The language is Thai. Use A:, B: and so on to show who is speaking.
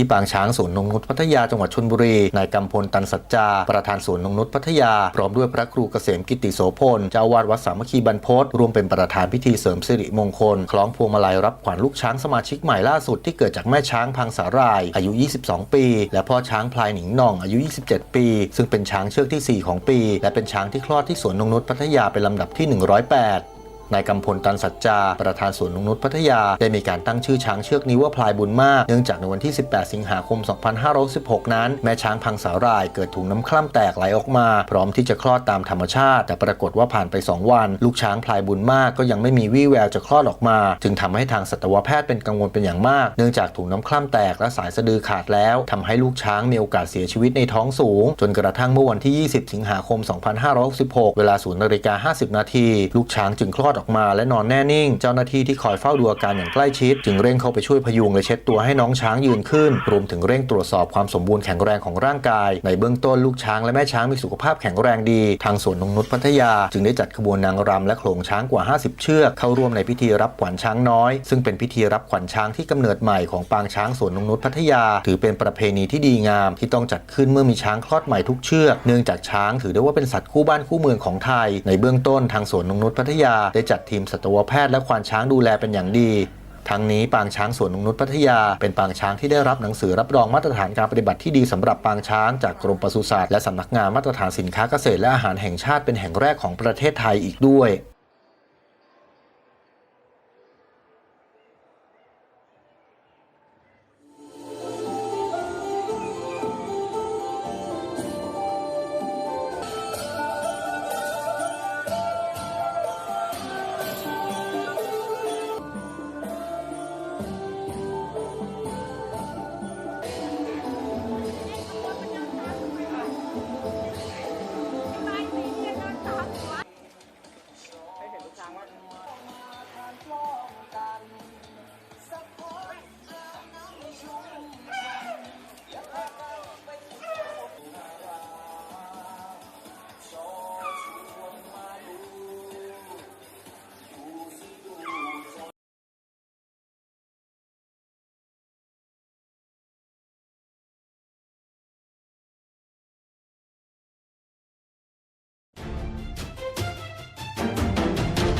A: ที่ปางช้างสวนนงนุชพัทยาจังหวัดชลบุรีนายกำพลตันสัจจา ประธานสวนนงนุชพัทยา พร้อมด้วยพระครูเกษมกิติโสพลเจ้าวาดวัดสามัคคีบรรพตร่วมเป็นประธานพิธีเสริมสิริมงคล คล้องพวงมาลัยรับขวัญลูกช้างสมาชิกใหม่ล่าสุดที่เกิดจากแม่ช้างพังสาราย อายุ 22 ปี และพ่อช้างพลายหนิงหน่องอายุ 27 ปี ซึ่งเป็นช้างเชือกที่ 4 ของปี และเป็นช้างที่คลอดที่สวนนงนุชพัทยาเป็นลำดับที่ 108 นายกำพลตันสัจจา ประธานสวนนงนุชพัทยา ได้มีการตั้งชื่อช้างเชือกนี้ว่าพลายบุญมาก เนื่องจากในวันที่ 18 สิงหาคม 2516 นั้น แม่ช้างพังสาหร่ายเกิดถุงน้ำคร่ำแตกไหลออกมา พร้อมที่จะคลอดตามธรรมชาติ แต่ปรากฏว่าผ่านไป 2 วัน ลูกช้างพลายบุญมากก็ยังไม่มีวี่แววจะคลอดออกมา จึงทำให้ทางสัตวแพทย์เป็นกังวลเป็นอย่างมาก เนื่องจากถุงน้ำคร่ำแตกและสายสะดือขาดแล้วทำให้ลูกช้างมีโอกาสเสียชีวิตในท้องสูง จนกระทั่งเมื่อวันที่ 20 สิงหาคม 2566เวลา0นาฬิกา50 นาที ลูกช้างจึงคลอดออกมาและนอนแน่นิ่ง เจ้าหน้าที่ที่คอยเฝ้าดูอาการอย่างใกล้ชิด จึงเร่งเข้าไปช่วยพยุงและเช็ดตัวให้น้องช้างยืนขึ้น รวมถึงเร่งตรวจสอบความสมบูรณ์แข็งแรงของร่างกาย ในเบื้องต้นลูกช้างและแม่ช้างมีสุขภาพแข็งแรงดี ทางสวนนงนุชพัทยา จึงได้จัดขบวนนางรำและโขลงช้างกว่า 50 เชือกเข้าร่วมในพิธีรับขวัญช้างน้อย ซึ่งเป็นพิธีรับขวัญช้างที่กำเนิดใหม่ของปางช้างสวนนงนุชพัทยา ถือเป็นประเพณีที่ดีงามที่ต้องจัดขึ้นเมื่อมีช้างคลอดใหม่ทุกเชือกเนื่องจากช้างถือได้ว่าเป็นสัตว์คู่บ้านคู่เมืองของไทย ในเบื้องต้นทางสวนนงนุชพัทยาได้จัดทีมสัตวแพทย์และควานช้างดูแลเป็นอย่างดีทั้งนี้ปางช้างสวนนงนุษย์พัทยา เป็นปางช้างที่ได้รับหนังสือรับรองมาตรฐานการปฏิบัติที่ดีสำหรับปางช้างจากกรมปศุสัตว์และสำนักงานมาตรฐานสินค้าเกษตรและอาหารแห่งชาติเป็นแห่งแรกของประเทศไทยอีกด้วย